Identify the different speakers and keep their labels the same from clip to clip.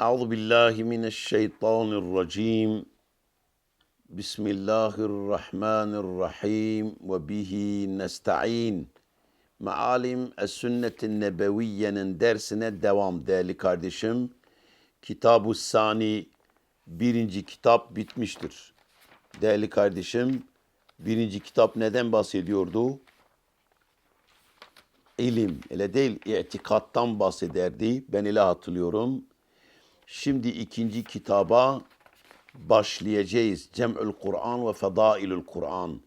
Speaker 1: أعوذ بالله من الشيطان الرجيم بسم الله الرحمن الرحيم وبه نستعين Mealim Es-Sünnet-i Nebeviye'nin dersine devam değerli kardeşim. Kitab-ı Sani birinci kitap bitmiştir. Değerli kardeşim birinci kitap neden bahsediyordu? İlim, öyle değil itikattan bahsederdi. Ben öyle hatırlıyorum. Şimdi ikinci kitaba başlayacağız. Cem'ül Kur'an ve Fedailül Kur'an.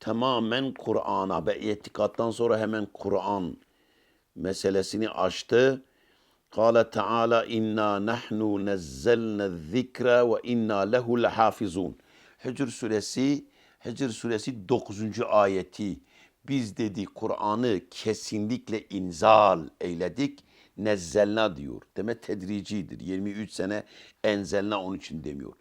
Speaker 1: Tamamen Kur'an'a ve itikattan sonra hemen Kur'an meselesini açtı. Kale Teala inna nahnu nezzelne zikra ve inna lehu lehafizun. Hicr suresi Hicr suresi 9. ayeti. Biz dedi Kur'an'ı kesinlikle inzal eyledik. Nezzelna diyor. Demek tedricidir. 23 sene enzelna onun için demiyor.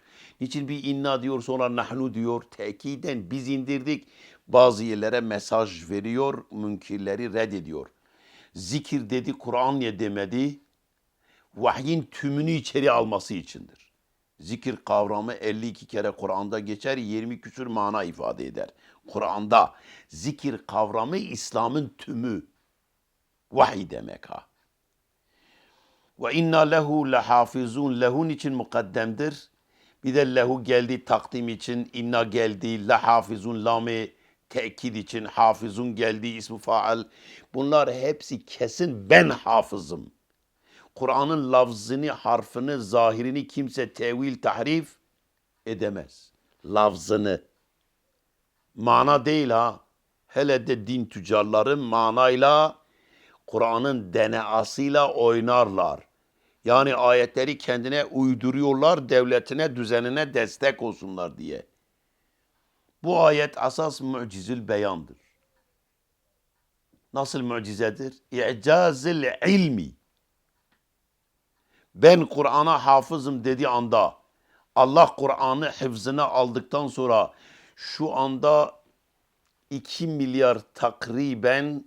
Speaker 1: Niçin bir inna diyor sonra nahnu diyor. Tekiden biz indirdik. Bazı yerlere mesaj veriyor. Münkirleri reddediyor. Zikir dedi Kur'an niye demedi? Vahyin tümünü içeri alması içindir. Zikir kavramı 52 kere Kur'an'da geçer, 20 küsür mana ifade eder. Kur'an'da zikir kavramı İslam'ın tümü. Vahiy demek ha. Ve inna lehu lehafizun. Lehun için mukaddemdir. Bir de lehu geldi takdim için, inna geldi, lehafizun lame tekid için, hafizun geldi ismi faal. Bunlar hepsi kesin ben hafızım. Kur'an'ın lafzını, harfini, zahirini kimse tevil, tahrif edemez. Lafzını. Mana değil ha. Hele de din tüccarları manayla, Kur'an'ın DNA'sıyla oynarlar. Yani ayetleri kendine uyduruyorlar, devletine, düzenine destek olsunlar diye. Bu ayet asas mucizül beyandır. Nasıl mucizedir? İcazil ilmi. Ben Kur'an'a hafızım dediği anda Allah Kur'an'ı hıfzına aldıktan sonra şu anda 2 milyar takriben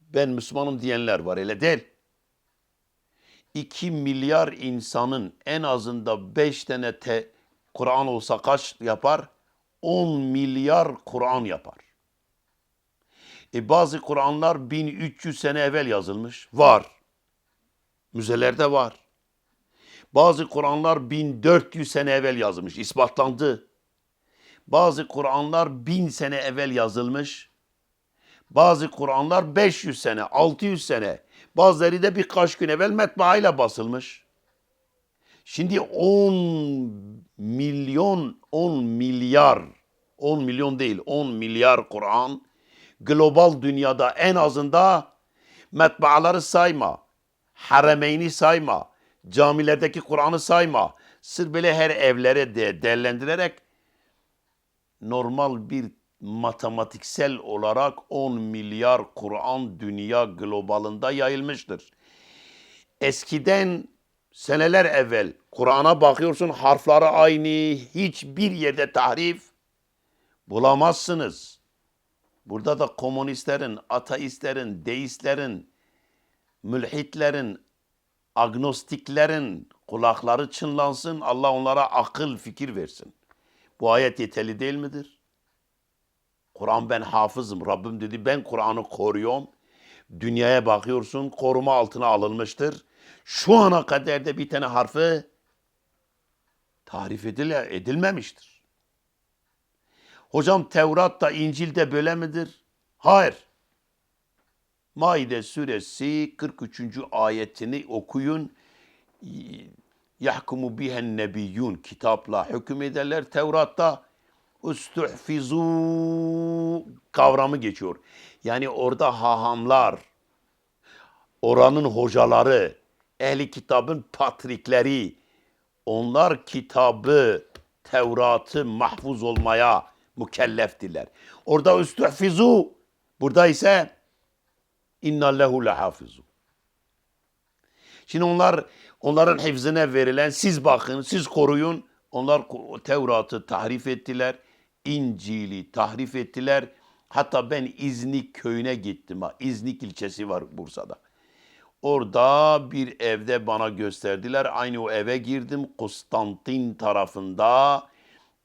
Speaker 1: ben Müslümanım diyenler var öyle değil. 2 milyar insanın en azında 5 tane te, Kur'an olsa kaç yapar? 10 milyar Kur'an yapar. E bazı Kur'anlar 1300 sene evvel yazılmış. Var. Müzelerde var. Bazı Kur'anlar 1400 sene evvel yazılmış. ispatlandı. Bazı Kur'anlar 1000 sene evvel yazılmış. Bazı Kur'anlar 500 sene, 600 sene. Bazıları da birkaç gün evvel metbaayla basılmış. Şimdi 10 milyon, 10 milyar, 10 milyon değil 10 milyar Kur'an global dünyada en azında metbaaları sayma, haremeyni sayma, camilerdeki Kur'an'ı sayma. Sır böyle her evlere de değerlendirerek normal bir matematiksel olarak 10 milyar Kur'an dünya globalında yayılmıştır. Eskiden seneler evvel Kur'an'a bakıyorsun harfleri aynı, hiçbir yerde tahrif bulamazsınız. Burada da komünistlerin, ateistlerin, deistlerin, mülhitlerin, agnostiklerin kulakları çınlansın. Allah onlara akıl, fikir versin. Bu ayet yeterli değil midir? Kur'an ben hafızım. Rabbim dedi ben Kur'an'ı koruyorum. Dünyaya bakıyorsun koruma altına alınmıştır. Şu ana kadar da bir tane harfi tarif edile, edilmemiştir. Hocam Tevrat'ta, İncil'de böyle midir? Hayır. Maide suresi 43. ayetini okuyun. Yahkumu bihen nebiyyun kitapla hüküm ederler. Tevrat'ta üstühfizu kavramı geçiyor. Yani orada hahamlar, oranın hocaları, ehli kitabın patrikleri, onlar kitabı, Tevrat'ı mahfuz olmaya mükelleftiler. Orada üstühfizu, burada ise inna lehu lehafizu. Şimdi onlar onların hifzine verilen siz bakın, siz koruyun. Onlar Tevrat'ı tahrif ettiler. İncil'i tahrif ettiler. Hatta ben İznik köyüne gittim. Ha. İznik ilçesi var Bursa'da. Orada bir evde bana gösterdiler. Aynı o eve girdim. Konstantin tarafında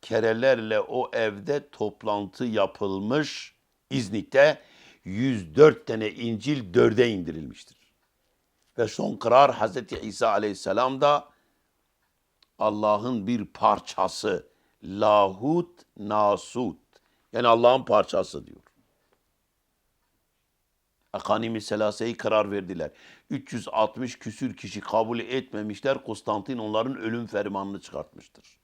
Speaker 1: kerelerle o evde toplantı yapılmış. İznik'te 104 tane İncil dörde indirilmiştir. Ve son karar Hazreti İsa Aleyhisselam da Allah'ın bir parçası. Lahut nasut. Yani Allah'ın parçası diyor. Akanimi Selase'yi karar verdiler. 360 küsür kişi kabul etmemişler. Konstantin onların ölüm fermanını çıkartmıştır.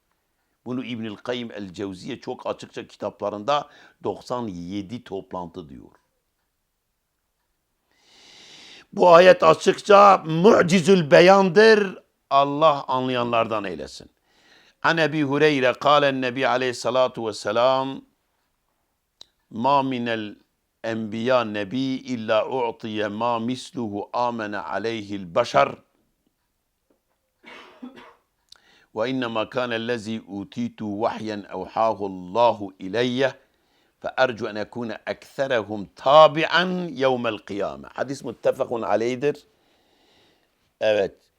Speaker 1: Bunu İbnül Kayyim el-Cevziye çok açıkça kitaplarında 97 toplantı diyor. Bu ayet açıkça mucizül beyandır. Allah anlayanlardan eylesin. عن أبي هريرة قال النبي عليه الصلاة والسلام ما من الأنبياء نبي إلا أعطي ما مثله آمن عليه البشر. وإنما كان الذي أوتيت وحيا أوحاه الله إلي فأرجو أن أكون أكثرهم تابعا يوم القيامة. حديث متفق عليه Evet.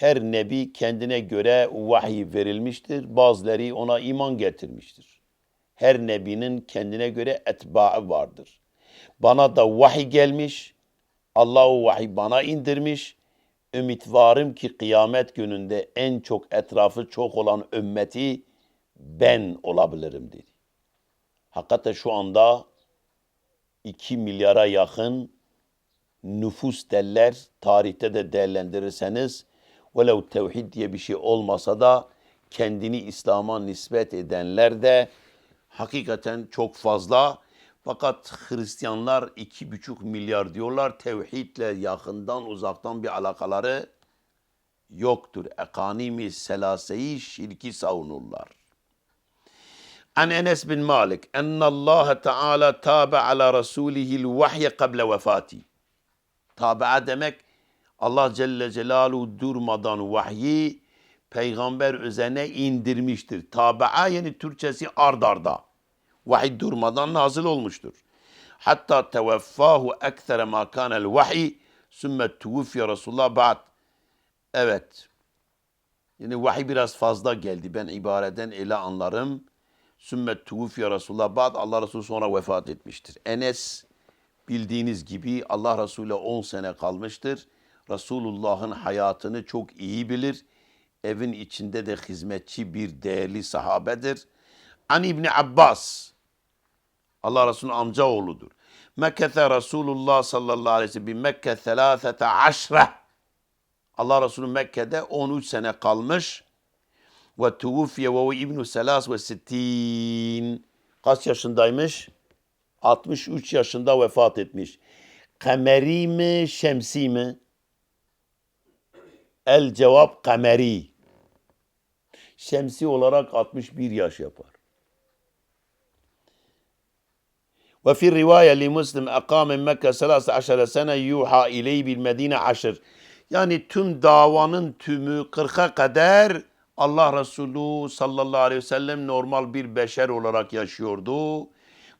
Speaker 1: Her nebi kendine göre vahiy verilmiştir. Bazıları ona iman getirmiştir. Her nebinin kendine göre etbaı vardır. Bana da vahiy gelmiş. Allah vahiy bana indirmiş. Ümit varım ki kıyamet gününde en çok etrafı çok olan ümmeti ben olabilirim dedi. Hakikaten şu anda 2 milyara yakın nüfus derler. Tarihte de değerlendirirseniz velev tevhid diye bir şey olmasa da kendini İslam'a nispet edenler de hakikaten çok fazla. Fakat Hristiyanlar iki buçuk milyar diyorlar. Tevhidle yakından uzaktan bir alakaları yoktur. Ekanimi selaseyi şirki savunurlar. An Enes bin Malik enne Allah Teala tabe ala rasulihi'l vahye kable vefati. Tabi'a demek Allah Celle Celaluhu durmadan vahyi peygamber üzerine indirmiştir. Tabi'a yani Türkçesi ard arda. Vahiy durmadan nazil olmuştur. Hatta teveffahu ektere ma kanel vahiy sümme tuvufya Resulullah ba'd. Evet. Yani vahiy biraz fazla geldi. Ben ibareden ele anlarım. Sümmet tuvufya Resulullah ba'd. Allah Resulü sonra vefat etmiştir. Enes bildiğiniz gibi Allah Resulü 10 sene kalmıştır. Resulullah'ın hayatını çok iyi bilir. Evin içinde de hizmetçi bir değerli sahabedir. An İbni Abbas, Allah Resulü'nün amca oğludur. Mekkete Resulullah sallallahu aleyhi ve sellem Mekke selâfete aşre. Allah Resulü Mekke'de 13 sene kalmış. Ve tuvufye ve ibnu selas ve sittin. Kaç yaşındaymış? 63 yaşında vefat etmiş. Kameri mi, şemsi mi? El cevap kameri. Şemsi olarak 61 yaş yapar. Ve fi rivaya li Müslim akame Mekke 13 sene yuha iley bil Medine aşır. Yani tüm davanın tümü 40'a kadar Allah Resulü sallallahu aleyhi ve sellem normal bir beşer olarak yaşıyordu.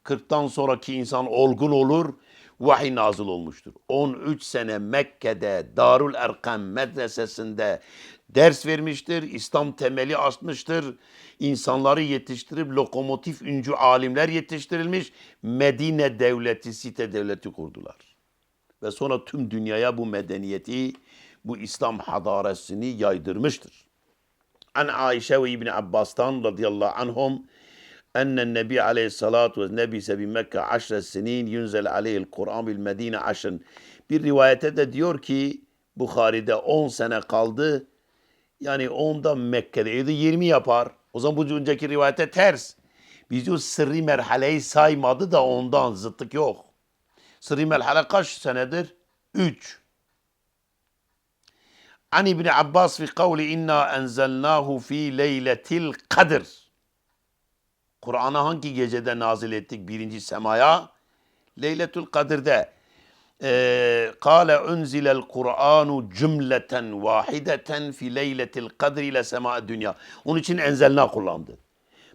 Speaker 1: 40'tan sonraki insan olgun olur. Vahiy nazıl olmuştur. 13 sene Mekke'de Darul Erkam medresesinde ders vermiştir. İslam temeli atmıştır. İnsanları yetiştirip lokomotif üncü alimler yetiştirilmiş. Medine devleti, site devleti kurdular. Ve sonra tüm dünyaya bu medeniyeti, bu İslam hadaresini yaydırmıştır. An Ayşe ve İbni Abbas'tan radıyallahu anhum enne Nebi aleyhissalatu ve Nebi sebi Mekke aşre sinin yunzel aleyhil Kur'an bil Medine aşın. Bir rivayete de diyor ki Bukhari'de 10 sene kaldı. Yani 10'da Mekke'deydi 20 yapar. O zaman bu önceki rivayete ters. Biz diyor sırrı merhaleyi saymadı da ondan zıttık yok. Sırrı merhale kaç senedir? 3. An İbn Abbas fi kavli inna enzelnahu fi leyletil kadir. Kur'an'ı hangi gecede nazil ettik birinci semaya? Leyletül Kadir'de. Ee, Kale unzilel Kur'anu cümleten vahideten fi leyletil kadri ile sema dünya. Onun için enzelna kullandı.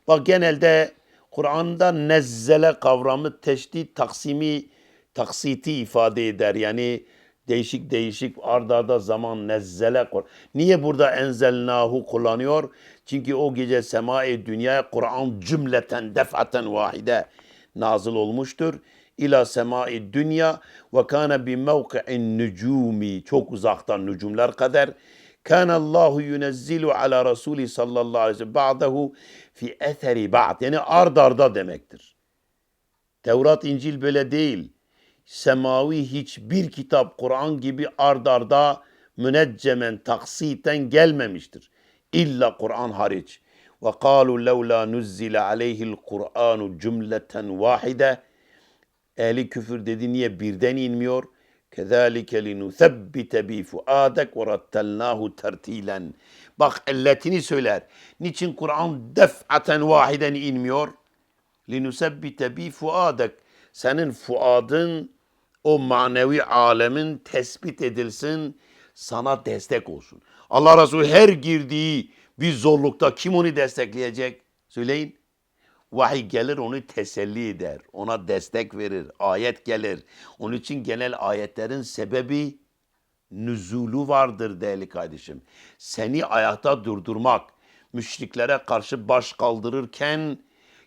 Speaker 1: Bak genelde Kur'an'da nezzele kavramı teşdid taksimi taksiti ifade eder. Yani Değişik değişik ardarda zaman nezzele Kur. Niye burada enzelnahu kullanıyor? Çünkü o gece semai dünyaya Kur'an cümleten defaten vahide nazil olmuştur. İla semai dünya ve kana bi mevki'in nücumi çok uzaktan nücumlar kadar. كان الله ينزل على رسوله sallallahu aleyhi ve sellem ba'dahu fi etheri ba'd yani ard arda demektir. Tevrat, İncil böyle değil. Semavi hiçbir kitap Kur'an gibi ard arda müneccemen taksiten gelmemiştir. İlla Kur'an hariç. Ve kalu levla nuzzile aleyhil Kur'anu cümleten vahide. Ehli küfür dedi niye birden inmiyor? Kezalike linusebbite bi fuadek ve rattelnahu. Bak illetini söyler. Niçin Kur'an def'aten vahiden inmiyor? linusebbite bi fuadek. Senin fuadın o manevi alemin tespit edilsin, sana destek olsun. Allah Resulü her girdiği bir zorlukta kim onu destekleyecek? Söyleyin. Vahiy gelir onu teselli eder, ona destek verir, ayet gelir. Onun için genel ayetlerin sebebi nüzulu vardır değerli kardeşim. Seni ayakta durdurmak, müşriklere karşı baş kaldırırken,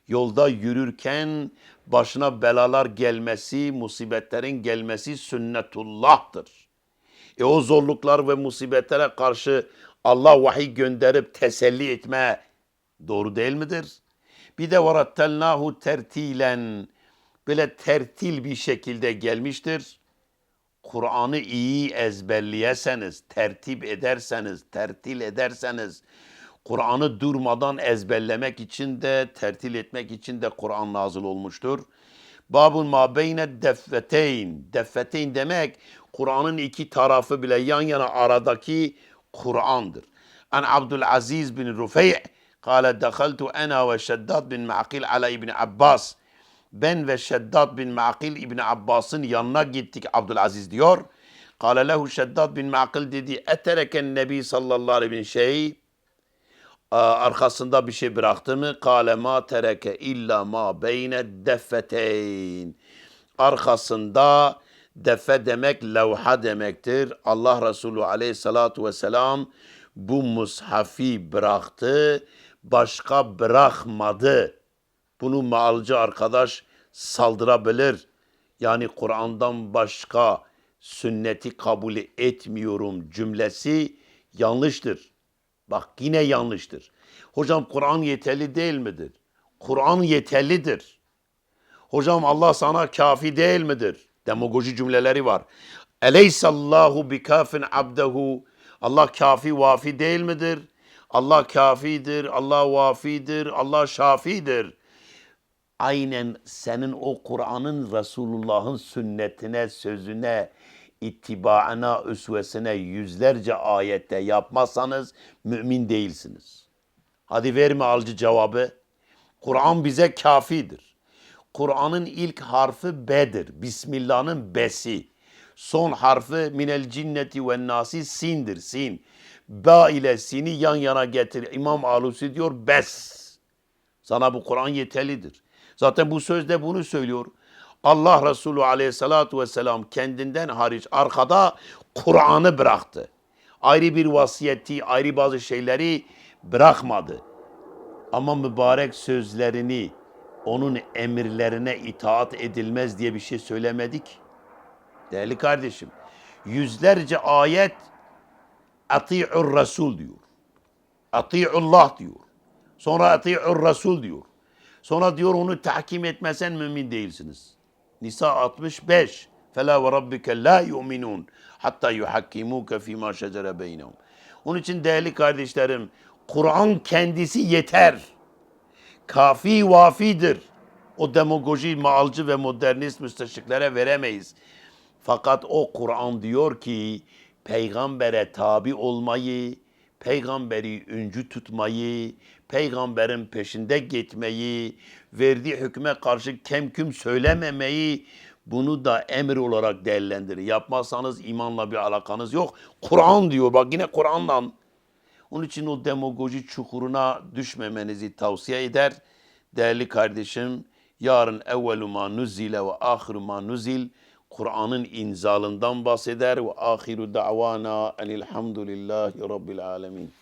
Speaker 1: yolda yürürken başına belalar gelmesi, musibetlerin gelmesi sünnetullah'tır. E o zorluklar ve musibetlere karşı Allah vahiy gönderip teselli etme doğru değil midir? Bir de varattelnahu tertilen böyle tertil bir şekilde gelmiştir. Kur'an'ı iyi ezberleyeseniz, tertip ederseniz, tertil ederseniz, Kur'an'ı durmadan ezberlemek için de, tertil etmek için de Kur'an nazil olmuştur. Babun ma beyne deffeteyn. Deffeteyn demek Kur'an'ın iki tarafı bile yan yana aradaki Kur'an'dır. An Abdülaziz bin Rufey' kâle dehaltu ena ve Şeddat bin Ma'kil ala İbni Abbas. Ben ve Şeddat bin Ma'kil İbni Abbas'ın yanına gittik Abdülaziz diyor. Kâle lehu Şeddat bin Ma'kil dedi etereken Nebi sallallahu aleyhi ve şey arkasında bir şey bıraktı mı? Kâle ma tereke illa ma beyne deffeteyn. Arkasında defe demek levha demektir. Allah Resulü aleyhissalatu vesselam bu mushafi bıraktı, başka bırakmadı. Bunu maalcı arkadaş saldırabilir. Yani Kur'an'dan başka sünneti kabul etmiyorum cümlesi yanlıştır. Bak yine yanlıştır. Hocam Kur'an yeterli değil midir? Kur'an yeterlidir. Hocam Allah sana kafi değil midir? Demagoji cümleleri var. Eleysallahu bikafin abdehu. Allah kafi vafi değil midir? Allah kafidir, Allah vafidir, Allah şafidir. Aynen senin o Kur'an'ın Resulullah'ın sünnetine, sözüne, ittibaına, üsvesine yüzlerce ayette yapmazsanız mümin değilsiniz. Hadi verme alcı cevabı. Kur'an bize kafidir. Kur'an'ın ilk harfi B'dir. Bismillah'ın B'si. Son harfi minel cinneti ve nasi sindir. Sin. Ba ile sini yan yana getir. İmam Alusi diyor bes. Sana bu Kur'an yeterlidir. Zaten bu sözde bunu söylüyor. Allah Resulü aleyhissalatu vesselam kendinden hariç arkada Kur'an'ı bıraktı. Ayrı bir vasiyeti, ayrı bazı şeyleri bırakmadı. Ama mübarek sözlerini, onun emirlerine itaat edilmez diye bir şey söylemedik. Değerli kardeşim, yüzlerce ayet ati'ur Resul diyor. Ati'ullah diyor. Sonra ati'ur Resul diyor. Sonra diyor onu tahkim etmesen mümin değilsiniz. Nisa 65. Fela ve rabbike la yu'minun hatta yuhakkimuke fima şecere beynehum. Onun için değerli kardeşlerim, Kur'an kendisi yeter. Kafi vafidir. O demagoji, maalcı ve modernist müsteşriklere veremeyiz. Fakat o Kur'an diyor ki peygambere tabi olmayı, peygamberi üncü tutmayı, peygamberin peşinde gitmeyi, verdiği hükme karşı kemküm söylememeyi bunu da emir olarak değerlendirir. Yapmazsanız imanla bir alakanız yok. Kur'an diyor bak yine Kur'an'dan. Onun için o demagoji çukuruna düşmemenizi tavsiye eder. Değerli kardeşim, yarın evvelu ma nuzile ve ahiru ma nuzil Kur'an'ın inzalından bahseder ve ahiru da'vana enilhamdülillahi rabbil alemin.